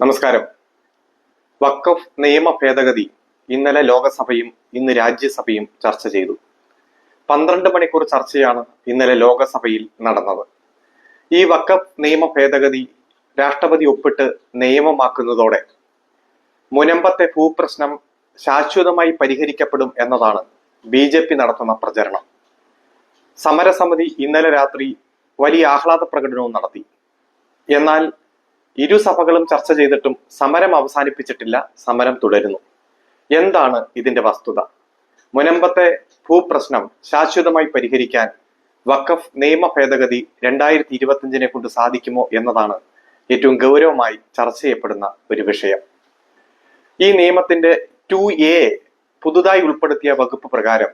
നമസ്കാരം. വക്കഫ് നിയമ ഭേദഗതി ഇന്നലെ ലോകസഭയും ഇന്ന് രാജ്യസഭയും ചർച്ച ചെയ്തു. പന്ത്രണ്ട് മണിക്കൂർ ചർച്ചയാണ് ഇന്നലെ ലോകസഭയിൽ നടന്നത്. ഈ വക്കഫ് നിയമ ഭേദഗതി രാഷ്ട്രപതി ഒപ്പിട്ട് നിയമമാക്കുന്നതോടെ മുനമ്പത്തെ ഭൂപ്രശ്നം ശാശ്വതമായി പരിഹരിക്കപ്പെടും എന്നതാണ് ബി ജെ പി നടത്തുന്ന പ്രചരണം. സമരസമിതി ഇന്നലെ രാത്രി വലിയ ആഹ്ലാദ പ്രകടനവും നടത്തി. എന്നാൽ ഇരു സഭകളും ചർച്ച ചെയ്തിട്ടും സമരം അവസാനിപ്പിച്ചിട്ടില്ല സമരം തുടരുന്നു. എന്താണ് ഇതിന്റെ വസ്തുത? മുനമ്പത്തെ ഭൂപ്രശ്നം ശാശ്വതമായി പരിഹരിക്കാൻ വഖഫ് നിയമ ഭേദഗതി രണ്ടായിരത്തി ഇരുപത്തിയഞ്ചിനെ കൊണ്ട് സാധിക്കുമോ എന്നതാണ് ഏറ്റവും ഗൗരവമായി ചർച്ച ചെയ്യപ്പെടുന്ന ഒരു വിഷയം. ഈ നിയമത്തിന്റെ ടു എ പുതുതായി ഉൾപ്പെടുത്തിയ വകുപ്പ് പ്രകാരം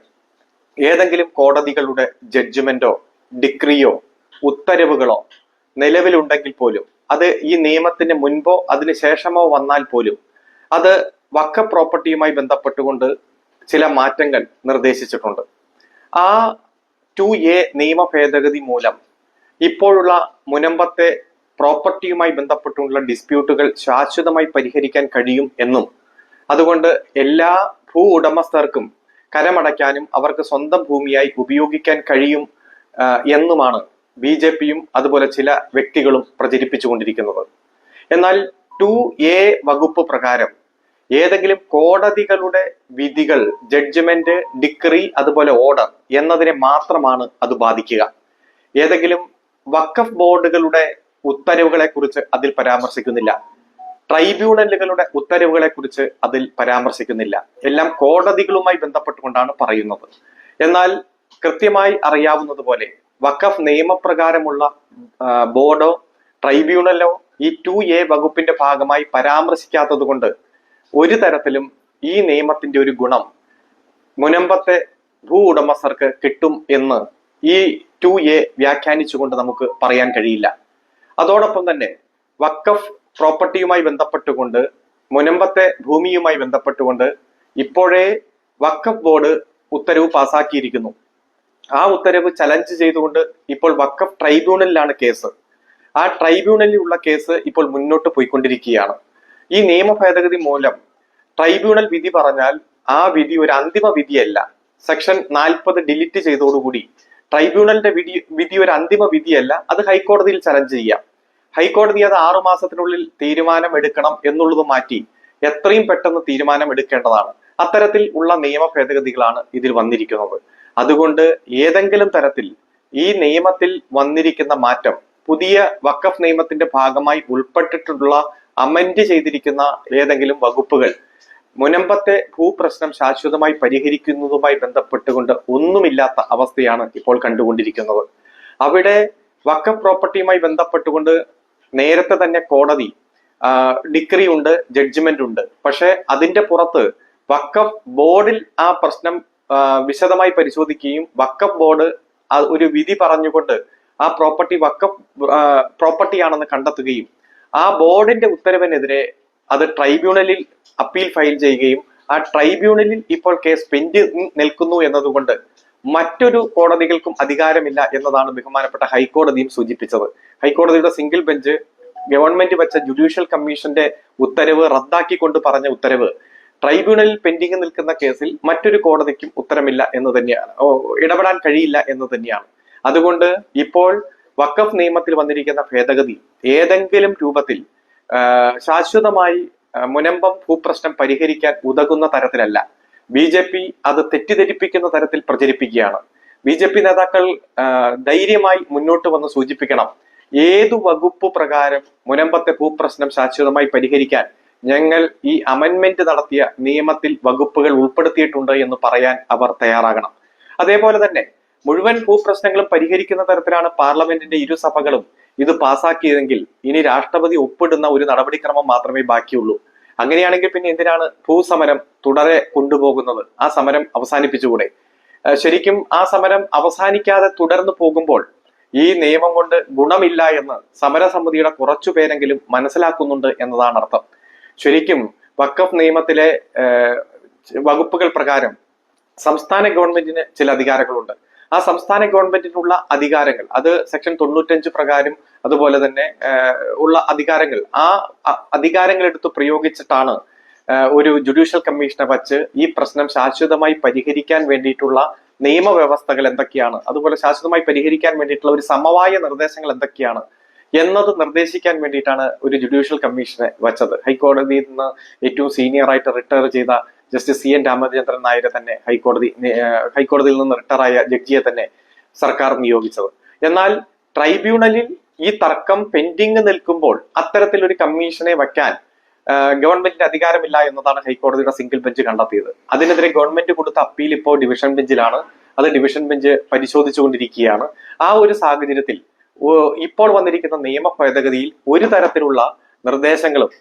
ഏതെങ്കിലും കോടതികളുടെ ജഡ്ജ്മെന്റോ ഡിക്രിയോ ഉത്തരവുകളോ നിലവിലുണ്ടെങ്കിൽ പോലും അത് ഈ നിയമത്തിന് മുൻപോ അതിന് ശേഷമോ വന്നാൽ പോലും അത് വക്ക പ്രോപ്പർട്ടിയുമായി ബന്ധപ്പെട്ടുകൊണ്ട് ചില മാറ്റങ്ങൾ നിർദ്ദേശിച്ചിട്ടുണ്ട്. ആ ടു എ നിയമ ഭേദഗതി മൂലം ഇപ്പോഴുള്ള മുനമ്പത്തെ പ്രോപ്പർട്ടിയുമായി ബന്ധപ്പെട്ടുള്ള ഡിസ്പ്യൂട്ടുകൾ ശാശ്വതമായി പരിഹരിക്കാൻ കഴിയും എന്നും അതുകൊണ്ട് എല്ലാ ഭൂ ഉടമസ്ഥർക്കും കരമടയ്ക്കാനും അവർക്ക് സ്വന്തം ഭൂമിയായി ഉപയോഗിക്കാൻ കഴിയും എന്നുമാണ് ബി ജെ പിയും അതുപോലെ ചില വ്യക്തികളും പ്രചരിപ്പിച്ചുകൊണ്ടിരിക്കുന്നത്. എന്നാൽ ടു എ വകുപ്പ് പ്രകാരം ഏതെങ്കിലും കോടതികളുടെ വിധികൾ ജഡ്ജ്മെന്റ് ഡിക്രി അതുപോലെ ഓർഡർ എന്നതിനെ മാത്രമാണ് അത് ബാധിക്കുക. ഏതെങ്കിലും വക്കഫ് ബോർഡുകളുടെ ഉത്തരവുകളെ കുറിച്ച് അതിൽ പരാമർശിക്കുന്നില്ല. ട്രൈബ്യൂണലുകളുടെ ഉത്തരവുകളെ കുറിച്ച് അതിൽ പരാമർശിക്കുന്നില്ല. എല്ലാം കോടതികളുമായി ബന്ധപ്പെട്ടുകൊണ്ടാണ് പറയുന്നത്. എന്നാൽ കൃത്യമായി അറിയാവുന്നത് പോലെ വഖഫ് നിയമപ്രകാരമുള്ള ബോർഡോ ട്രൈബ്യൂണലോ ഈ ടു എ വകുപ്പിന്റെ ഭാഗമായി പരാമർശിക്കാത്തത് കൊണ്ട് ഒരു തരത്തിലും ഈ നിയമത്തിന്റെ ഒരു ഗുണം മുനമ്പത്തെ ഭൂ ഉടമസ്ഥർക്ക് കിട്ടും എന്ന് ഈ ടു എ വ്യാഖ്യാനിച്ചുകൊണ്ട് നമുക്ക് പറയാൻ കഴിയില്ല. അതോടൊപ്പം തന്നെ വക്കഫ് പ്രോപ്പർട്ടിയുമായി ബന്ധപ്പെട്ടുകൊണ്ട് മുനമ്പത്തെ ഭൂമിയുമായി ബന്ധപ്പെട്ടുകൊണ്ട് ഇപ്പോഴേ വക്കഫ് ബോർഡ് ഉത്തരവ് പാസാക്കിയിരിക്കുന്നു. ആ ഉത്തരവ് ചലഞ്ച് ചെയ്തുകൊണ്ട് ഇപ്പോൾ വക്കഫ് ട്രൈബ്യൂണലിലാണ് കേസ് ആ ട്രൈബ്യൂണലിലുള്ള കേസ് ഇപ്പോൾ മുന്നോട്ട് പോയിക്കൊണ്ടിരിക്കുകയാണ്. ഈ നിയമ ഭേദഗതി മൂലം ട്രൈബ്യൂണൽ വിധി പറഞ്ഞാൽ ആ വിധി ഒരു അന്തിമ വിധിയല്ല. സെക്ഷൻ നാൽപ്പത് ഡിലീറ്റ് ചെയ്തോടുകൂടി ട്രൈബ്യൂണലിന്റെ വിധി വിധി ഒരു അന്തിമ വിധിയല്ല. അത് ഹൈക്കോടതിയിൽ ചലഞ്ച് ചെയ്യാം. ഹൈക്കോടതി അത് ആറു മാസത്തിനുള്ളിൽ തീരുമാനം എടുക്കണം എന്നുള്ളത് മാറ്റി എത്രയും പെട്ടെന്ന് തീരുമാനം എടുക്കേണ്ടതാണ്. അത്തരത്തിൽ ഉള്ള നിയമ ഭേദഗതികളാണ് ഇതിൽ വന്നിരിക്കുന്നത്. അതുകൊണ്ട് ഏതെങ്കിലും തരത്തിൽ ഈ നിയമത്തിൽ വന്നിരിക്കുന്ന മാറ്റം പുതിയ വഖഫ് നിയമത്തിന്റെ ഭാഗമായി ഉൾപ്പെട്ടിട്ടുള്ള അമെൻഡ് ചെയ്തിരിക്കുന്ന ഏതെങ്കിലും വകുപ്പുകൾ മുനമ്പത്തെ ഭൂപ്രശ്നം ശാശ്വതമായി പരിഹരിക്കുന്നതുമായി ബന്ധപ്പെട്ടുകൊണ്ട് ഒന്നുമില്ലാത്ത അവസ്ഥയാണ് ഇപ്പോൾ കണ്ടുകൊണ്ടിരിക്കുന്നത്. അവിടെ വക്കഫ് പ്രോപ്പർട്ടിയുമായി ബന്ധപ്പെട്ടുകൊണ്ട് നേരത്തെ തന്നെ കോടതി ഡിഗ്രി ഉണ്ട് ജഡ്ജ്മെന്റ് ഉണ്ട് പക്ഷെ അതിന്റെ പുറത്ത് വക്കഫ് ബോർഡിൽ ആ പ്രശ്നം വിശദമായി പരിശോധിക്കുകയും വക്കപ്പ് ബോർഡ് ഒരു വിധി പറഞ്ഞുകൊണ്ട് ആ പ്രോപ്പർട്ടി വക്കപ്പ് പ്രോപ്പർട്ടിയാണെന്ന് കണ്ടെത്തുകയും ആ ബോർഡിന്റെ ഉത്തരവിനെതിരെ അത് ട്രൈബ്യൂണലിൽ അപ്പീൽ ഫയൽ ചെയ്യുകയും ആ ട്രൈബ്യൂണലിൽ ഇപ്പോൾ കേസ് പെൻഡ് നിൽക്കുന്നു എന്നതുകൊണ്ട് മറ്റൊരു കോടതികൾക്കും അധികാരമില്ല എന്നതാണ് ബഹുമാനപ്പെട്ട ഹൈക്കോടതിയും സൂചിപ്പിച്ചത്. ഹൈക്കോടതിയുടെ സിംഗിൾ ബെഞ്ച് ഗവൺമെന്റ് വെച്ച ജുഡീഷ്യൽ കമ്മീഷന്റെ ഉത്തരവ് റദ്ദാക്കിക്കൊണ്ട് പറഞ്ഞ ഉത്തരവ് ട്രൈബ്യൂണലിൽ പെൻഡിംഗ് നിൽക്കുന്ന കേസിൽ മറ്റൊരു കോടതിക്കും ഉത്തരമില്ല എന്ന് തന്നെയാണ്. ഇടപെടാൻ കഴിയില്ല എന്ന് തന്നെയാണ്. അതുകൊണ്ട് ഇപ്പോൾ വക്കഫ് നിയമത്തിൽ വന്നിരിക്കുന്ന ഭേദഗതി ഏതെങ്കിലും രൂപത്തിൽ ശാശ്വതമായി മുനമ്പം ഭൂപ്രശ്നം പരിഹരിക്കാൻ ഉതകുന്ന തരത്തിലല്ല. ബി ജെ പി അത് തെറ്റിദ്ധരിപ്പിക്കുന്ന തരത്തിൽ പ്രചരിപ്പിക്കുകയാണ്. ബി ജെ പി നേതാക്കൾ ധൈര്യമായി മുന്നോട്ട് വന്ന് സൂചിപ്പിക്കണം. ഏതു വകുപ്പ് പ്രകാരം മുനമ്പത്തെ ഭൂപ്രശ്നം ശാശ്വതമായി പരിഹരിക്കാൻ ഞങ്ങൾ ഈ അമെന്മെന്റ് നടത്തിയ നിയമത്തിൽ വകുപ്പുകൾ ഉൾപ്പെടുത്തിയിട്ടുണ്ട് എന്ന് പറയാൻ അവർ തയ്യാറാകണം. അതേപോലെ തന്നെ മുഴുവൻ ഭൂപ്രശ്നങ്ങളും പരിഹരിക്കുന്ന തരത്തിലാണ് പാർലമെന്റിന്റെ ഇരുസഭകളും ഇത് പാസാക്കിയതെങ്കിൽ ഇനി രാഷ്ട്രപതി ഒപ്പിടുന്ന ഒരു നടപടിക്രമം മാത്രമേ ബാക്കിയുള്ളൂ. അങ്ങനെയാണെങ്കിൽ പിന്നെ എന്തിനാണ് ഭൂസമരം തുടരെ കൊണ്ടുപോകുന്നത്? ആ സമരം അവസാനിപ്പിച്ചുകൂടെ? ശരിക്കും ആ സമരം അവസാനിക്കാതെ തുടർന്നു പോകുമ്പോൾ ഈ നിയമം കൊണ്ട് ഗുണമില്ല എന്ന് സമരസമിതിയുടെ കുറച്ചു പേരെങ്കിലും മനസ്സിലാക്കുന്നുണ്ട് എന്നതാണ് അർത്ഥം. ശരിക്കും വക്കഫ് നിയമത്തിലെ വകുപ്പുകൾ പ്രകാരം സംസ്ഥാന ഗവൺമെന്റിന് ചില അധികാരങ്ങളുണ്ട്. ആ സംസ്ഥാന ഗവൺമെന്റിനുള്ള അധികാരങ്ങൾ അത് സെക്ഷൻ തൊണ്ണൂറ്റഞ്ച് പ്രകാരം അതുപോലെ തന്നെ ഉള്ള അധികാരങ്ങൾ ആ അധികാരങ്ങൾ എടുത്ത് പ്രയോഗിച്ചിട്ടാണ് ഒരു ജുഡീഷ്യൽ കമ്മീഷനെ വച്ച് ഈ പ്രശ്നം ശാശ്വതമായി പരിഹരിക്കാൻ വേണ്ടിയിട്ടുള്ള നിയമവ്യവസ്ഥകൾ എന്തൊക്കെയാണ് അതുപോലെ ശാശ്വതമായി പരിഹരിക്കാൻ വേണ്ടിയിട്ടുള്ള ഒരു സമവായ നിർദ്ദേശങ്ങൾ എന്തൊക്കെയാണ് എന്നത് നിർദ്ദേശിക്കാൻ വേണ്ടിയിട്ടാണ് ഒരു ജുഡീഷ്യൽ കമ്മീഷനെ വെച്ചത്. ഹൈക്കോടതിയിൽ നിന്ന് ഏറ്റവും സീനിയർ ആയിട്ട് റിട്ടയർ ചെയ്ത ജസ്റ്റിസ് സി എൻ രാമചന്ദ്രൻ നായരെ തന്നെ ഹൈക്കോടതി ഹൈക്കോടതിയിൽ നിന്ന് റിട്ടയറായ ജഡ്ജിയെ തന്നെ സർക്കാർ നിയോഗിച്ചത്. എന്നാൽ ട്രൈബ്യൂണലിൽ ഈ തർക്കം പെൻഡിങ് നിൽക്കുമ്പോൾ അത്തരത്തിലൊരു കമ്മീഷനെ വയ്ക്കാൻ ഗവൺമെന്റിന് അധികാരമില്ല എന്നതാണ് ഹൈക്കോടതിയുടെ സിംഗിൾ ബെഞ്ച് കണ്ടെത്തിയത്. അതിനെതിരെ ഗവൺമെന്റ് കൊടുത്ത അപ്പീൽ ഇപ്പോൾ ഡിവിഷൻ ബെഞ്ചിലാണ് അത് ഡിവിഷൻ ബെഞ്ച് പരിശോധിച്ചുകൊണ്ടിരിക്കുകയാണ്. ആ ഒരു സാഹചര്യത്തിൽ ഇപ്പോൾ വന്നിരിക്കുന്ന നിയമ ഭേദഗതിയിൽ ഒരു തരത്തിലുള്ള നിർദ്ദേശങ്ങളും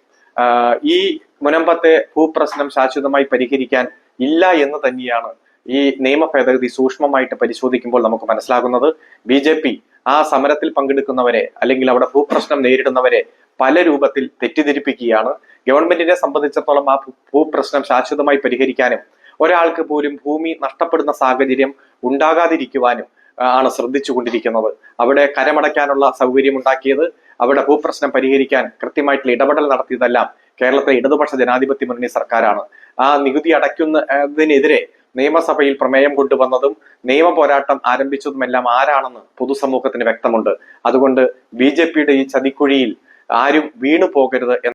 ഈ മുനമ്പത്തെ ഭൂപ്രശ്നം ശാശ്വതമായി പരിഹരിക്കാൻ ഇല്ല എന്ന് തന്നെയാണ് ഈ നിയമ ഭേദഗതി സൂക്ഷ്മമായിട്ട് പരിശോധിക്കുമ്പോൾ നമുക്ക് മനസ്സിലാകുന്നത്. ബി ജെ പി ആ സമരത്തിൽ പങ്കെടുക്കുന്നവരെ അല്ലെങ്കിൽ അവിടെ ഭൂപ്രശ്നം നേരിടുന്നവരെ പല രൂപത്തിൽ തെറ്റിദ്ധരിപ്പിക്കുകയാണ്. ഗവൺമെന്റിനെ സംബന്ധിച്ചിടത്തോളം ആ ഭൂപ്രശ്നം ശാശ്വതമായി പരിഹരിക്കാനും ഒരാൾക്ക് പോലും ഭൂമി നഷ്ടപ്പെടുന്ന സാഹചര്യം ഉണ്ടാകാതിരിക്കുവാനും ആണ് ശ്രദ്ധിച്ചുകൊണ്ടിരിക്കുന്നത്. അവിടെ കരമടയ്ക്കാനുള്ള സൗകര്യം ഉണ്ടാക്കിയത് അവിടെ ഭൂപ്രശ്നം പരിഹരിക്കാൻ കൃത്യമായിട്ടുള്ള ഇടപെടൽ നടത്തിയതെല്ലാം കേരളത്തിലെ ഇടതുപക്ഷ ജനാധിപത്യ മുന്നണി സർക്കാരാണ്. ആ നികുതി അടയ്ക്കുന്നതിനെതിരെ നിയമസഭയിൽ പ്രമേയം കൊണ്ടുവന്നതും നിയമ പോരാട്ടം ആരംഭിച്ചതുമെല്ലാം ആരാണെന്ന് പൊതുസമൂഹത്തിന് വ്യക്തമുണ്ട്. അതുകൊണ്ട് ബി ഈ ചതിക്കുഴിയിൽ ആരും വീണു പോകരുത്